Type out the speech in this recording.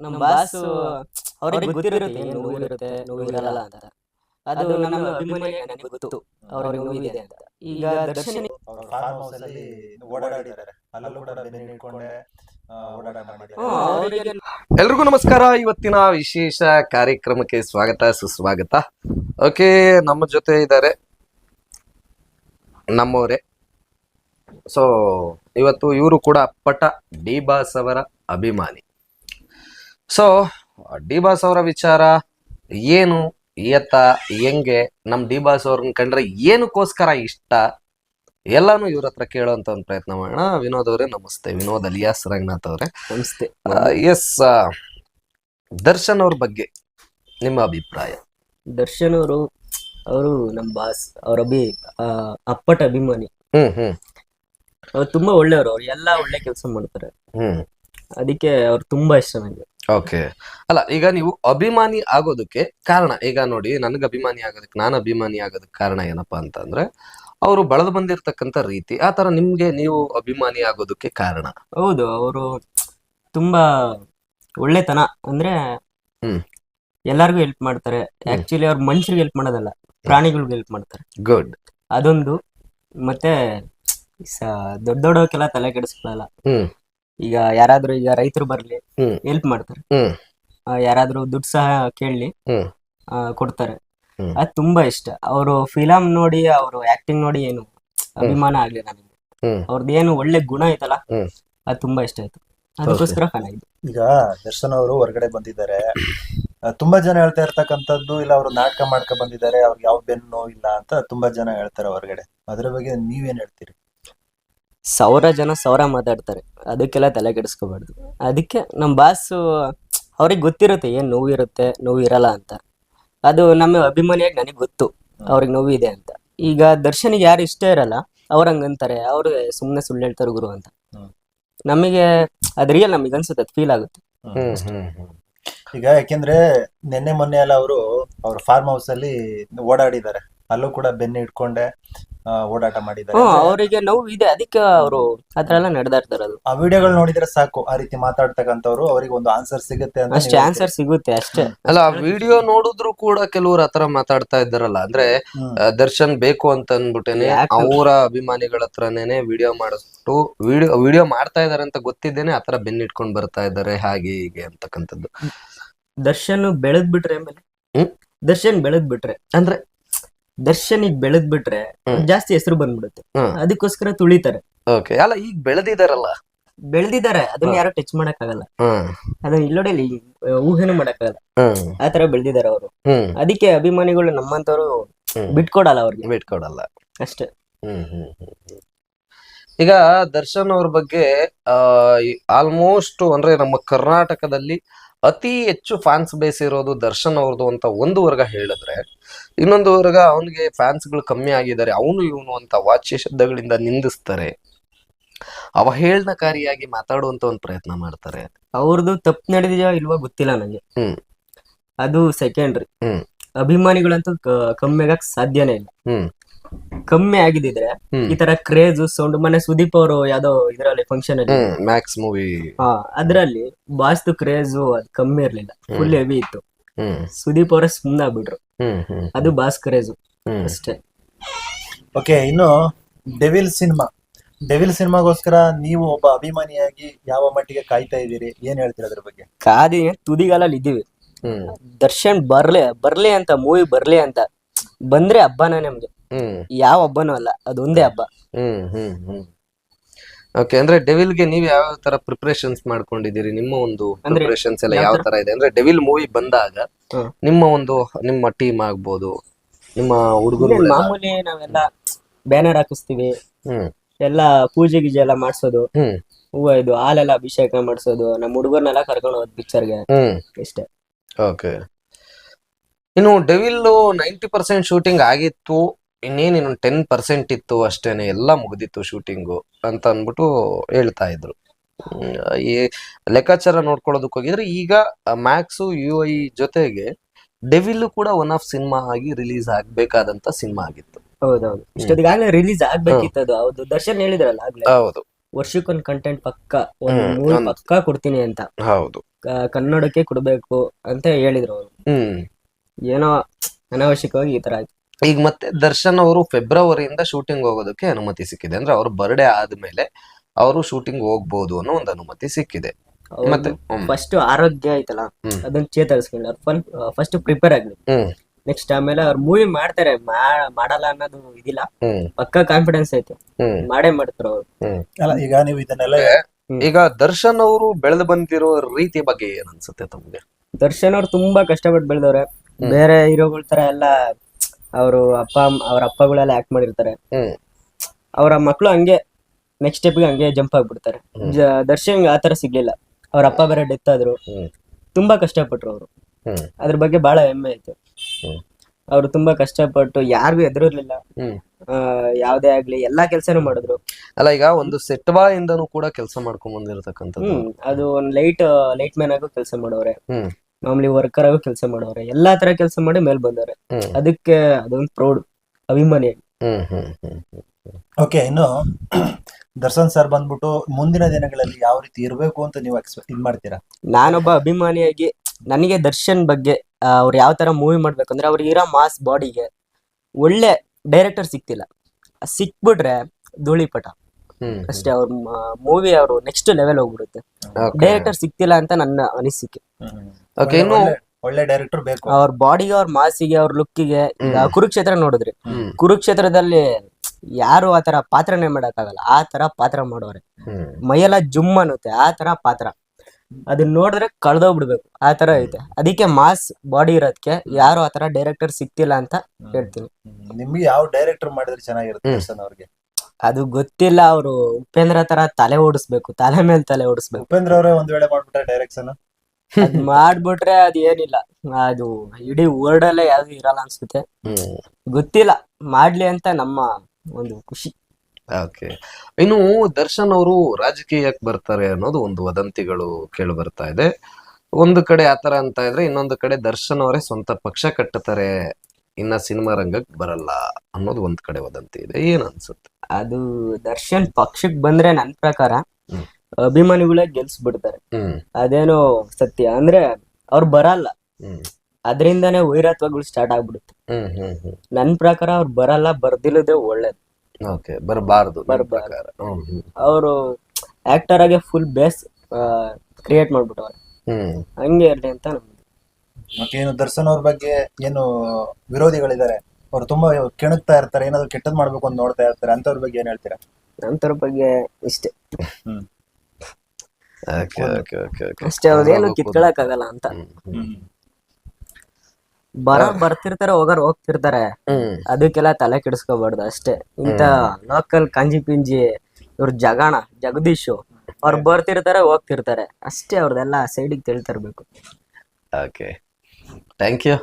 ನಮ್ಮ ಬಾಸ್ ಅವ್ರಿಗೆ ಗೊತ್ತಿರುತ್ತೆ ಏನು ನೋವಿರುತ್ತೆ ಅಂತ. ಅದು ನಮ್ಮ ಅಭಿಮಾನಿಗೆ ನನಗೆ ಗೊತ್ತು. ಅವ್ರಿಗೆ ನೋವಿದೆ ಅಂತ. ಈಗ ದರ್ಶನ್ ಅವ್ರ ಫಾರ್ಮ್ ಹೌಸ್ ಅಲ್ಲಿ ಓಡಾಡಿದ್ದಾರೆ. ಅಲ್ಲೂ ಕೂಡ ಹ್ಮ್, ಎಲ್ರಿಗೂ ನಮಸ್ಕಾರ. ಇವತ್ತಿನ ವಿಶೇಷ ಕಾರ್ಯಕ್ರಮಕ್ಕೆ ಸ್ವಾಗತ ಸುಸ್ವಾಗತ. ಓಕೆ ನಮ್ಮ ಜೊತೆ ಇದ್ದಾರೆ ನಮ್ಮವರೇ. ಸೊ ಇವತ್ತು ಇವರು ಕೂಡ ಪಟ ಡಿ ಬಾಸ್ ಅವರ ಅಭಿಮಾನಿ. ಸೊ ಡಿ ಬಾಸ್ ಅವರ ವಿಚಾರ ಏನು ಎತ್ತ ಹೆಂಗೆ ನಮ್ಮ ಡಿ ಬಾಸ್ ಅವ್ರನ್ನ ಕಂಡ್ರೆ ಏನಕ್ಕೋಸ್ಕರ ಇಷ್ಟ ಎಲ್ಲಾನು ಇವ್ರ ಹತ್ರ ಕೇಳುವಂತ ಒಂದು ಪ್ರಯತ್ನ ಮಾಡೋಣ. ವಿನೋದ್ ಅವರೇ ನಮಸ್ತೆ. ವಿನೋದ್ ಅಲಿಯಾಸ್ ರಂಗನಾಥ್ ಅವರೇ. ನಮಸ್ತೆ. ಎಸ್ ದರ್ಶನ್ ಅವ್ರ ಬಗ್ಗೆ ನಿಮ್ಮ ಅಭಿಪ್ರಾಯ. ದರ್ಶನ್ ಅವರು ಅವರು ನಮ್ಮ ಬಾಸ್ ಅವ್ರ ಅಭಿ ಆ, ಅಪ್ಪಟ ಅಭಿಮಾನಿ. ಹ್ಮ್ ಹ್ಮ್. ಅವ್ರು ತುಂಬಾ ಒಳ್ಳೆಯವರು ಅವ್ರು ಎಲ್ಲಾ ಒಳ್ಳೆ ಕೆಲಸ ಮಾಡ್ತಾರೆ. ಹ್ಮ್. ಅದಕ್ಕೆ ಅವ್ರು ತುಂಬಾ ಇಷ್ಟ ನನಗೆ ಓಕೆ ಅಲ್ಲ ಈಗ ನೀವು ಅಭಿಮಾನಿ ಆಗೋದಕ್ಕೆ ಕಾರಣ ಈಗ ನೋಡಿ ನನಗೆ ಅಭಿಮಾನಿ ಆಗೋದಕ್ಕೆ ನಾನು ಅಭಿಮಾನಿ ಆಗೋದಕ್ಕೆ ಕಾರಣ ಏನಪ್ಪಾ ಅಂತಂದ್ರೆ ಅವರು ಬೆಳೆದು ಬಂದಿರತಕ್ಕಂತ ರೀತಿ ಆ ತರ ನಿಮ್ಗೆ ನೀವು ಅಭಿಮಾನಿ ಆಗೋದಕ್ಕೆ ಕಾರಣ? ಹೌದು ಅವರು ತುಂಬಾ ಒಳ್ಳೆತನ ಅಂದ್ರೆ ಹ್ಮ್. ಎಲ್ಲಾರ್ಗು ಹೆಲ್ಪ್ ಮಾಡ್ತಾರೆ. ಆಕ್ಚುಲಿ ಅವ್ರು ಮನುಷ್ಯರಿಗೆ ಹೆಲ್ಪ್ ಮಾಡೋದಲ್ಲ ಪ್ರಾಣಿಗಳಿಗೆ ಹೆಲ್ಪ್ ಮಾಡ್ತಾರೆ. ಗುಡ್ ಅದೊಂದು ಮತ್ತೆ ಸ- ದೊಡ್ಡ ದೊಡ್ಡವಕ್ಕೆಲ್ಲ ತಲೆ ಕೆಡಿಸ್ಕೊಳ್ಳಲ್ಲ ಹ್ಮ್. ಈಗ ಯಾರಾದ್ರೂ ಈಗ ರೈತರು ಬರ್ಲಿ ಹ್ಮ್. ಹೆಲ್ಪ್ ಮಾಡ್ತಾರೆ. ಹ್ಮ್. ಆ, ಯಾರಾದ್ರೂ ದುಡ್ಡು ಸಹ ಕೇಳಲಿ ಹ್ಮ್. ಕೊಡ್ತಾರೆ. ಹ್ಮ್. ಅದ್ ತುಂಬಾ ಇಷ್ಟ. ಅವರು ಫಿಲಂ ನೋಡಿ ಅವರು ಆಕ್ಟಿಂಗ್ ನೋಡಿ ಏನು ಅಭಿಮಾನ ಆಗ್ಲಿ ನನಗೆ ಹ್ಮ್. ಅವ್ರದ್ದು ಏನು ಒಳ್ಳೆ ಗುಣ ಐತಲ್ಲ ಅದ್ ಅದು ತುಂಬಾ ಇಷ್ಟ ಆಯ್ತು. ಅದಕ್ಕೋಸ್ಕರ ಫ್ಯಾನ್ ಈಗ ದರ್ಶನ್ ಅವರು ಹೊರಗಡೆ ಬಂದಿದ್ದಾರೆ. ಆ, ತುಂಬಾ ಜನ ಹೇಳ್ತಾ ಇರ್ತಕ್ಕಂಥದ್ದು ಇಲ್ಲ ಅವರು ನಾಟಕ ಮಾಡ್ಕ ಬಂದಿದ್ದಾರೆ ಅವ್ರಿಗೆ ಯಾವ ಬೆನ್ನು ನೋವು ಇಲ್ಲ ಅಂತ ತುಂಬಾ ಜನ ಹೇಳ್ತಾರೆ ಹೊರಗಡೆ. ಅದ್ರ ಬಗ್ಗೆ ನೀವೇನ್ ಹೇಳ್ತೀರಿ? ಸಾವಿರ ಜನ ಸಾವಿರ ಮಾತಾಡ್ತಾರೆ. ಅದಕ್ಕೆಲ್ಲ ತಲೆ ಕೆಡಿಸ್ಕೋಬಾರ್ದು. ಅದಕ್ಕೆ ನಮ್ಮ ಬಾಸು ಅವ್ರಿಗೆ ಗೊತ್ತಿರುತ್ತೆ ಏನು ನೋವು ಇರುತ್ತೆ ನೋವು ಇರಲ್ಲ ಅಂತ. ಅದು ನಮ್ಮ ಅಭಿಮಾನಿಯಾಗಿ ನನಗೆ ಗೊತ್ತು. ಅವ್ರಿಗೆ ನೋವು ಇದೆ ಅಂತ. ಈಗ ದರ್ಶನಿಗೆ ಯಾರು ಇಷ್ಟ ಇರಲ್ಲ ಅವ್ರ ಹಂಗಂತಾರೆ ಅವರು ಸುಮ್ಮನೆ ಸುಳ್ಳು ಹೇಳ್ತಾರೆ ಗುರು ಅಂತ. ನಮಗೆ ಅದು ರಿಯಲ್ ನಮಗೆ ಅನ್ಸುತ್ತೆ ಅದು ಫೀಲ್ ಆಗುತ್ತೆ. ಈಗ ಯಾಕೆಂದ್ರೆ ನಿನ್ನೆ ಮೊನ್ನೆ ಎಲ್ಲ ಅವರು ಅವ್ರ ಫಾರ್ಮ್ ಹೌಸ್ ಅಲ್ಲಿ ಓಡಾಡಿದ್ದಾರೆ. ಅಲ್ಲೂ ಕೂಡ ಬೆನ್ನು ಇಟ್ಕೊಂಡೆ ಆ, ಓಡಾಟ ಮಾಡಿದ್ದಾರೆ. ಹ್ಮ್ ಅವರಿಗೆ ನೋವು ಇದೆ. ಅದಕ್ಕೆ ಅವರು ಆತರ ಎಲ್ಲ ನಡೆದಾಡ್ತಾರೆ ಅದು ಆ ವಿಡಿಯೋಗಳು ನೋಡಿದ್ರೆ ಸಾಕು ಆ ರೀತಿ ಮಾತಾಡ್ತಕ್ಕಂಥವ್ರು ಅವರಿಗೆ ಒಂದು ಆನ್ಸರ್ ಸಿಗುತ್ತೆ ಅಂತ ಅಷ್ಟೇ ನೀವ್ ಆನ್ಸರ್ ಸಿಗುತ್ತೆ ಅಷ್ಟೇ. ಅಲ್ಲ ಆ ವಿಡಿಯೋ ನೋಡಿದ್ರು ಕೂಡ ಕೆಲವ್ರು ಆತರ ಮಾತಾಡ್ತಾ ಇದ್ದಾರಲ್ಲ. ಅಂದ್ರೆ ಹ್ಮ್. ಆ, ದರ್ಶನ್ ಬೇಕು ಅಂತ ಅಂದ್ಬಿಟ್ಟೇನೆ ಅವರ ಅಭಿಮಾನಿಗಳ ಹತ್ರನೇನೆ ವಿಡಿಯೋ ಮಾಡಿಸ್ಬಿಟ್ಟು ವಿಡಿಯೋ ವಿಡಿಯೋ ಮಾಡ್ತಾ ಇದಾರೆ ಅಂತ ಗೊತ್ತಿದ್ದೇನೆ ಆತರ ಬೆನ್ನಿಟ್ಕೊಂಡ್ ಬರ್ತಾ ಇದ್ದಾರೆ ಹಾಗೆ ಹೀಗೆ ಅಂತಕ್ಕಂಥದ್ದು. ದರ್ಶನ್ ಬೆಳೆದ್ ಬಿಟ್ರೆ ಆಮೇಲೆ? ಹ್ಮ್? ದರ್ಶನ್ ಬೆಳೆದ್ ಬಿಟ್ರೆ ಅಂದ್ರೆ ದರ್ಶನ್ ಈಗ ಬೆಳೆದ್ ಬಿಟ್ರೆ ಜಾಸ್ತಿ ಹೆಸರು ಬಂದ್ಬಿಡುತ್ತೆ. ಅದಕ್ಕೋಸ್ಕರ ತುಳಿತಾರೆ. ಓಕೆ. ಅಲ್ಲ ಈಗ ಬೆಳೆದಿದಾರಲ್ಲ? ಬೆಳೆದಿದ್ದಾರೆ ಅದನ್ನ. ಯಾರು ಟಚ್ ಮಾಡಕ್ ಆಗಲ್ಲ ಅದನ್ನ ಇಲ್ಲೋಡೆ ಊಹೆನೂ ಮಾಡಕ್ ಆಗಲ್ಲ ಆತರ ಆ ತರ ಬೆಳೆದಿದ್ದಾರೆ ಅವರು. ಅದಕ್ಕೆ ಅಭಿಮಾನಿಗಳು ನಮ್ಮಂತವ್ರು ಬಿಟ್ಕೊಡಲ್ಲ ಅವ್ರಿಗೆ. ಬಿಟ್ಕೊಡಲ್ಲ. ಅಷ್ಟೇ. ಈಗ ದರ್ಶನ್ ಅವ್ರ ಬಗ್ಗೆ ಆಲ್ಮೋಸ್ಟ್ ಅಂದ್ರೆ ನಮ್ಮ ಕರ್ನಾಟಕದಲ್ಲಿ ಅತಿ ಹೆಚ್ಚು ಫ್ಯಾನ್ಸ್ ಬೇಸ್ ಇರೋದು ದರ್ಶನ್ ಅವ್ರದ್ದು ಅಂತ ಒಂದು ವರ್ಗ ಹೇಳಿದ್ರೆ ಇನ್ನೊಂದು ವರ್ಗ ಅವನಿಗೆ ಫ್ಯಾನ್ಸ್ಗಳು ಕಮ್ಮಿ ಆಗಿದ್ದಾರೆ ಅವನು ಇವನು ಅಂತ ವಾಚ್ಯ ಶಬ್ದಗಳಿಂದ ನಿಂದಿಸ್ತಾರೆ. ಅವಹೇಳನಕಾರಿಯಾಗಿ ಮಾತಾಡುವಂತ ಒಂದು ಪ್ರಯತ್ನ ಮಾಡ್ತಾರೆ. ಅವ್ರದ್ದು ತಪ್ಪು ನಡೆದಿದೆಯೋ ಇಲ್ವೋ ಗೊತ್ತಿಲ್ಲ ನನಗೆ ಹ್ಮ್. ಅದು ಸೆಕೆಂಡ್ರಿ ಹ್ಮ್. ಅಭಿಮಾನಿಗಳಂತೂ ಕಮ್ಮಿ ಆಗಕ್ ಸಾಧ್ಯನೇ ಇಲ್ಲ. ಹ್ಮ್. ಕಮ್ಮಿ ಆಗಿದ್ರೆ ಈ ತರ ಕ್ರೇಜ್ ಸೌಂಡ್ ಮನೆ ಸುದೀಪ್ ಅವರು ಯಾವ್ದೋ ಇದ್ರಲ್ಲಿ ಫಂಕ್ಷನ್ ಅಲ್ಲಿ. ಮ್ಯಾಕ್ಸ್ ಮೂವಿ ಹಾ ಅದ್ರಲ್ಲಿ ಬಾಸ್ತು ಕ್ರೇಜು ಅದ್ ಕಮ್ಮಿ ಇರ್ಲಿಲ್ಲ. ಫುಲ್ ಹೆವಿ ಇತ್ತು. ಸುದೀಪ್ ಅವರ ಸುಮ್ನ ಆಗ್ಬಿಟ್ರು. ಅದು ಬಾಸ್ ಕ್ರೇಜು ಅಷ್ಟೇ. ಓಕೆ ಇನ್ನು ಡೆವಿಲ್ ಸಿನಿಮಾ ಡೆವಿಲ್ ಸಿನಿಮಾಗೋಸ್ಕರ ನೀವು ಒಬ್ಬ ಅಭಿಮಾನಿಯಾಗಿ ಯಾವ ಮಟ್ಟಿಗೆ ಕಾಯ್ತಾ ಇದ್ದೀರಿ? ಏನ್ ಹೇಳ್ತೀರಾ ಅದ್ರ ಬಗ್ಗೆ? ಕಾದಿ ತುದಿಗಾಲಲ್ಲಿ ಇದ್ದೀವಿ. ದರ್ಶನ್ ಬರ್ಲೆ ಬರ್ಲಿ ಅಂತ ಮೂವಿ ಬರ್ಲಿ ಅಂತ. ಬಂದ್ರೆ ಹಬ್ಬನ ನಮ್ಗೆ. ಯಾವ ಹಬ್ಬನೂ ಅಲ್ಲ ಅದೊಂದೇ ಹಬ್ಬ. ಹ್ಮ್ ಹ್ಮ್ ಹ್ಮ್. ಓಕೆ ಅಂದ್ರೆ ಡೆವಿಲ್ಗೆ ನೀವ್ ಯಾವ ತರ ಪ್ರಿಪರೇಷನ್ಸ್ ಮಾಡ್ಕೊಂಡಿದ್ದೀರಿ? ನಿಮ್ಮ ಒಂದು ಪ್ರಿಪರೇಷನ್ಸ್ ಎಲ್ಲ ಯಾವ ತರ? ಇದೆ? ಅಂದ್ರೆ ಡೆವಿಲ್ ಮೂವಿ ಬಂದಾಗ ನಿಮ್ಮ ಒಂದು ನಿಮ್ಮ ಟೀಮ್ ಆಗ್ಬೋದು ನಿಮ್ಮ ಹುಡುಗರು ಮಾಮೂಲಿ ನಾವೆಲ್ಲ ಬ್ಯಾನರ್ ಹಾಕಿಸ್ತೀವಿ. ಎಲ್ಲ ಪೂಜೆ ಗೀಜೆ ಎಲ್ಲ ಮಾಡ್ಸೋದು. ಹ್ಮ್. ಹೂವ ಇದು ಹಾಲೆಲ್ಲ ಅಭಿಷೇಕ ಮಾಡ್ಸೋದು ನಮ್ಮ ಹುಡುಗರ್ನೆಲ್ಲ ಕರ್ಕೊಂಡು ಹೋದ್ ಪಿಕ್ಚರ್ಗೆ ಹ್ಮ್. ಇಷ್ಟೇ. ಓಕೆ ಇನ್ನು ಡೆವಿಲ್ ನೈಂಟಿ ಪರ್ಸೆಂಟ್ ಶೂಟಿಂಗ್ ಆಗಿತ್ತು. ಇನ್ನೇನು ಇನ್ನೊಂದು ಟೆನ್ ಪರ್ಸೆಂಟ್ ಇತ್ತು ಅಷ್ಟೇನೆ ಎಲ್ಲ ಮುಗ್ದಿತ್ತು ಶೂಟಿಂಗು ಅಂತ ಅಂದ್ಬಿಟ್ಟು ಹೇಳ್ತಾ ಇದ್ರು. ಈ ಲೆಕ್ಕಾಚಾರ ನೋಡ್ಕೊಳ್ಳೋದಕ್ಕೆ ಹೋಗಿದ್ರೆ ಈಗ ಮ್ಯಾಕ್ಸು ಯು ಐ ಜೊತೆಗೆ ಡೆವಿಲ್ ಕೂಡ ಒನ್ ಆಫ್ ಸಿನಿಮಾ ಆಗಿ ರಿಲೀಸ್ ಆಗ್ಬೇಕಾದಂತ ಸಿನಿಮಾ ಆಗಿತ್ತು. ಹೌದೌದು. ಇಷ್ಟೊತ್ತಿಗಾಗ್ಲೇ ರಿಲೀಸ್ ಆಗ್ಬೇಕಿತ್ತು ಅದು. ಹೌದು ದರ್ಶನ್ ಹೇಳಿದ್ರಲ್ಲ ಆಗ್ಲೇ. ಹೌದು. ವರ್ಷಕ್ಕೊಂದ್ ಕಂಟೆಂಟ್ ಪಕ್ಕ ಒಂದು ಪಕ್ಕ ಕೊಡ್ತೀನಿ ಅಂತ. ಹೌದು. ಕನ್ನಡಕ್ಕೆ ಕೊಡ್ಬೇಕು ಅಂತ ಹೇಳಿದ್ರು ಅವರು. ಹ್ಮ್. ಏನೋ ಅನಾವಶ್ಯಕವಾಗಿ ಈ ತರ ಆಯ್ತು. ಈಗ ಮತ್ತೆ ದರ್ಶನ್ ಅವರು ಫೆಬ್ರವರಿಯಿಂದ ಶೂಟಿಂಗ್ ಹೋಗೋದಕ್ಕೆ ಅನುಮತಿ ಸಿಕ್ಕಿದೆ. ಅಂದ್ರೆ ಅವ್ರ ಬರ್ಡೇ ಆದ್ಮೇಲೆ ಅವರು ಶೂಟಿಂಗ್ ಹೋಗ್ಬೋದು ಅನ್ನೋ ಒಂದು ಅನುಮತಿ ಸಿಕ್ಕಿದೆ. ಮತ್ತೆ ಫಸ್ಟ್ ಆರೋಗ್ಯ ಐತಲ್ಲ. ಅದನ್ನ ಚೇತರಿಸ್ಕೊಂಡು ಅವ್ರು ಫಸ್ಟ್ ಪ್ರಿಪೇರ್ ಆಗ್ಲಿ. ನೆಕ್ಸ್ಟ್ ಆಮೇಲೆ ಅವ್ರ ಮೂವಿ ಮಾಡ್ತಾರೆ ಮಾ- ಮಾಡಲ್ಲ ಅನ್ನೋದು ಇದಿಲ್ಲ. ಪಕ್ಕ ಕಾನ್ಫಿಡೆನ್ಸ್ ಐತೆ. ಮಾಡೇ ಮಾಡ್ತಾರ ಅವ್ರು. ಈಗ ನೀವು ಇದನ್ನೆಲ್ಲ ಈಗ ದರ್ಶನ್ ಅವರು ಬೆಳೆದು ಬಂದಿರೋ ರೀತಿ ಬಗ್ಗೆ ಏನ್ ಅನ್ಸುತ್ತೆ ತಮ್ಗೆ? ದರ್ಶನ್ ಅವ್ರು ತುಂಬಾ ಕಷ್ಟಪಟ್ಟು ಬೆಳೆದವ್ರೆ. ಬೇರೆ ಹೀರೋಗಳ ತರ ಎಲ್ಲ ಅವರು ಅಪ್ಪ ಅವ್ರ ಅಪ್ಪಗಳೆಲ್ಲ ಆಕ್ಟ್ ಮಾಡಿರ್ತಾರೆ. ಹ್ಮ್. ಅವರ ಮಕ್ಕಳು ಹಂಗೆ ನೆಕ್ಸ್ಟ್ ಸ್ಟೆಪ್ಗೆ ಹಂಗೆ ಜಂಪ್ ಆಗ್ಬಿಡ್ತಾರೆ. ಜ- ದರ್ಶನ್ ಆ ತರ ಸಿಗ್ಲಿಲ್ಲ. ಅವ್ರ ಅಪ್ಪ ಬೇರೆ ಡೆತ್ ಆದ್ರು. ಹ್ಮ್. ತುಂಬಾ ಕಷ್ಟಪಟ್ರು ಅವರು. ಹ್ಮ್. ಅದ್ರ ಬಗ್ಗೆ ಬಹಳ ಹೆಮ್ಮೆ ಆಯ್ತು. ಅವ್ರು ಅವರು ತುಂಬಾ ಕಷ್ಟಪಟ್ಟು ಯಾರಿಗೂ ಎದುರಿರ್ಲಿಲ್ಲ ಹ್ಮ್. ಆ, ಯಾವ್ದೇ ಆಗ್ಲಿ ಎಲ್ಲಾ ಕೆಲ್ಸನೂ ಮಾಡಿದ್ರು. ಅಲ್ಲ ಈಗ ಒಂದು ಸೆಟ್ ಬಾ ಇಂದನೂ ಕೂಡ ಕೆಲಸ ಮಾಡ್ಕೊಂಡ್ ಬಂದಿರತಕ್ಕಂಥದ್ದು. ಹ್ಮ್. ಅದು ಒಂದ್ ಲೈಟ್ ಲೈಟ್ ಮ್ಯಾನ್ ಆಗು ಕೆಲಸ ಮಾಡೋರೆ. ಹ್ಮ್. ಮಾಮೂಲಿ ವರ್ಕರ್ ಆಗೋ ಕೆಲಸ ಮಾಡೋರೆ ಎಲ್ಲಾ ತರ ಕೆಲಸ ಮಾಡಿ ಮೇಲ್ ಬಂದವ್ರೆ. ಹ್ಮ್. ಅದಕ್ಕೆ ಅದೊಂದು ಪ್ರೌಡ್ ಅಭಿಮಾನಿ ಹ್ಮ್ ಹ್ಮ್ ಹ್ಮ್ ಓಕೆ ಇನ್ನು ದರ್ಶನ್ ಸರ್ ಬಂದ್ಬಿಟ್ಟು ಮುಂದಿನ ದಿನಗಳಲ್ಲಿ ಯಾವ ರೀತಿ ಇರಬೇಕು ಅಂತ ನೀವು ಎಕ್ಸ್ಪೆಕ್ಟ್ ಇದ್ ಮಾಡ್ತೀರಾ? ನಾನೊಬ್ಬ ಅಭಿಮಾನಿಯಾಗಿ ನನಗೆ ದರ್ಶನ್ ಬಗ್ಗೆ ಅವ್ರು ಯಾವ ತರ ಮೂವಿ ಮಾಡ್ಬೇಕಂದ್ರೆ ಅವ್ರಿಗೆ ಇರೋ ಮಾಸ್ ಬಾಡಿಗೆ ಒಳ್ಳೆ ಡೈರೆಕ್ಟರ್ ಸಿಕ್ತಿಲ್ಲ ಸಿಕ್ಬಿಟ್ರೆ ಧೂಳಿಪಟ. ಅಷ್ಟೇ ಅವ್ರ ಮೂವಿ ಅವರು ನೆಕ್ಸ್ಟ್ ಲೆವೆಲ್ ಹೋಗ್ಬಿಡುತ್ತೆ. ಡೈರೆಕ್ಟರ್ ಸಿಕ್ತಿಲ್ಲ ಅಂತ ನನ್ನ ಅನಿಸಿಕೆ. ಓಕೆ ಇನ್ನು ಒಳ್ಳೆ- ಡೈರೆಕ್ಟರ್ ಬೇಕು. ಅವ್ರ ಬಾಡಿಗೆ ಅವ್ರ ಮಾಸಿಗೆ ಅವ್ರ ಲುಕ್ಕಿಗೆ ಈಗ ಕುರುಕ್ಷೇತ್ರ ನೋಡಿದ್ರಿ ಕುರುಕ್ಷೇತ್ರದಲ್ಲಿ ಯಾರು ಆ ತರ ಪಾತ್ರನೇ ಮಾಡಕ್ಕಾಗಲ್ಲ ಆ ತರ ಪಾತ್ರ ಮಾಡೋರೆ. ಮೈಯೆಲ್ಲ ಜುಮ್ ಅನ್ನುತ್ತೆ ಆ ತರ ಪಾತ್ರ. ಅದನ್ನ ನೋಡಿದ್ರೆ ಕಳ್ದೋಗ್ಬಿಡ್ಬೇಕು ಆ ತರ ಐತೆ. ಅದಕ್ಕೆ ಮಾಸ್ ಬಾಡಿ ಇರೋದಕ್ಕೆ ಯಾರು ಆ ತರ ಡೈರೆಕ್ಟರ್ ಸಿಕ್ತಿಲ್ಲ ಅಂತ ಹೇಳ್ತೀನಿ. ನಿಮ್ಗೆ ಯಾವ ಡೈರೆಕ್ಟರ್ ಮಾಡಿದ್ರೆ ಚೆನ್ನಾಗಿರುತ್ತೆ ಅವ್ರಿಗೆ? ಅದು ಗೊತ್ತಿಲ್ಲ ಅವರು ಉಪೇಂದ್ರ ತರ ತಲೆ ಓಡಿಸ್ಬೇಕು ತಲೆ ಮೇಲೆ ತಲೆ ಓಡಿಸ್ಬೇಕು. ಉಪೇಂದ್ರ ಅವರೇ ಒಂದ್ ವೇಳೆ ಮಾಡ್ಬಿಟ್ರೆ ಡೈರೆಕ್ಷನ್ ಅದ್ ಮಾಡ್ಬಿಟ್ರೆ ಅದು ಏನಿಲ್ಲ. ಅದು ಇಡೀ ವರ್ಡ್ ಅಲ್ಲೇ ಯಾವ್ದು ಇರಲ್ಲ ಅನ್ಸುತ್ತೆ. ಗೊತ್ತಿಲ್ಲ. ಮಾಡ್ಲಿ ಅಂತ ನಮ್ಮ ಒಂದು ಖುಷಿ. ಓಕೆ. ಇನ್ನು ದರ್ಶನ್ ಅವರು ರಾಜಕೀಯಕ್ಕೆ ಬರ್ತಾರೆ ಅನ್ನೋದು ಒಂದು ವದಂತಿಗಳು ಕೇಳಿ ಬರ್ತಾ ಇದೆ. ಒಂದು ಕಡೆ ಆತರ ಅಂತ ಇದ್ರೆ ಇನ್ನೊಂದು ಕಡೆ ದರ್ಶನ್ ಅವರೇ ಸ್ವಂತ ಪಕ್ಷ ಕಟ್ಟುತ್ತಾರೆ ಇನ್ನ ಸಿನಿಮಾ ರಂಗಕ್ಕೆ ಬರಲ್ಲ ಅನ್ನೋದು ಒಂದ್ ಕಡೆ ವದಂತಿ ಇದೆ. ಏನ್ ಅನ್ಸುತ್ತೆ? ಅದು ದರ್ಶನ್ ಪಕ್ಷಕ್ ಬಂದ್ರೆ ನನ್ ಪ್ರಕಾರ. ಅಭಿಮಾನಿಗಳೇ ಗೆಲ್ಸ್ಬಿಡ್ತಾರೆ. ಹ್ಮ್. ಅದೇನೋ ಸತ್ಯ. ಅಂದ್ರೆ ಅವ್ರು ಬರಲ್ಲ. ಹ್ಮ್. ಅದರಿಂದನೇ ವೈರತ್ವಗಳು ಸ್ಟಾರ್ಟ್ ಆಗ್ಬಿಡುತ್ತೆ. ಹ್ಮ್ ಹ್ಮ್ ಹ್ಮ್. ನನ್ ಪ್ರಕಾರ ಅವ್ರು ಬರಲ್ಲ ಬರ್ದಿಲ್ಲದೆ ಒಳ್ಳೇದು. ಓಕೆ ಬರಬಾರ್ದು ಬರ್ಬಾರ್ದು. ಪ್ರಕಾರ. ಹ್ಮ್ ಹ್ಮ್. ಅವರು ಆಕ್ಟರ್ ಆಗಿ ಫುಲ್ ಬೇಸ್ ಕ್ರಿಯೇಟ್ ಮಾಡ್ಬಿಟ್ಟವ್ರೆ. ಹ್ಮ್. ಹಂಗೆ ಇರ್ಲಿ ಅಂತ ನಮ್ದು ಮತ್ತೆ ಏನು ದರ್ಶನ್ ಅವ್ರ ಬಗ್ಗೆ ಏನು ವಿರೋಧಿಗಳಿದ್ದಾರೆ ಅವ್ರು ತುಂಬಾ ಕೆಣಕ್ತಾ ಇರ್ತಾರೆ ಏನಾದ್ರು ಕೆಟ್ಟದ್ ಮಾಡ್ಬೇಕು ಅಂತ ನೋಡ್ತಾ ಇರ್ತಾರೆ ಅಂತವ್ರ ಬಗ್ಗೆ ಏನ್ ಹೇಳ್ತೀರಾ? ನಂತರ ಬಗ್ಗೆ ಇಷ್ಟೇ. Okay okay okay okay. ಅಷ್ಟೇ ಅವ್ರೇನು ಕಿತ್ಕೊಳಕ್ ಆಗಲ್ಲ ಅಂತ. ಹ್ಮ್ ಹ್ಮ್. ಬರೋ ಬರ್ತಿರ್ತಾರೆ ಹೋಗೋರ್ ಹೋಗ್ತಿರ್ತಾರೆ. ಹ್ಮ್. ಅದಕ್ಕೆಲ್ಲ ತಲೆ ಕೆಡಿಸ್ಕೋಬಾರ್ದು ಅಷ್ಟೇ. ಇಂತ ಲೋಕಲ್ ಕಂಜಿ ಪಿಂಜಿ ಇವ್ರ ಜಗಣ ಜಗದೀಶು ಅವ್ರು ಬರ್ತಿರ್ತಾರೆ ಹೋಗ್ತಿರ್ತಾರೆ. ಅಷ್ಟೇ ಅವ್ರದೆಲ್ಲ ಸೈಡಿಗೆ ತಿಳ್ತಿರ್ಬೇಕು. ಓಕೆ. Thank you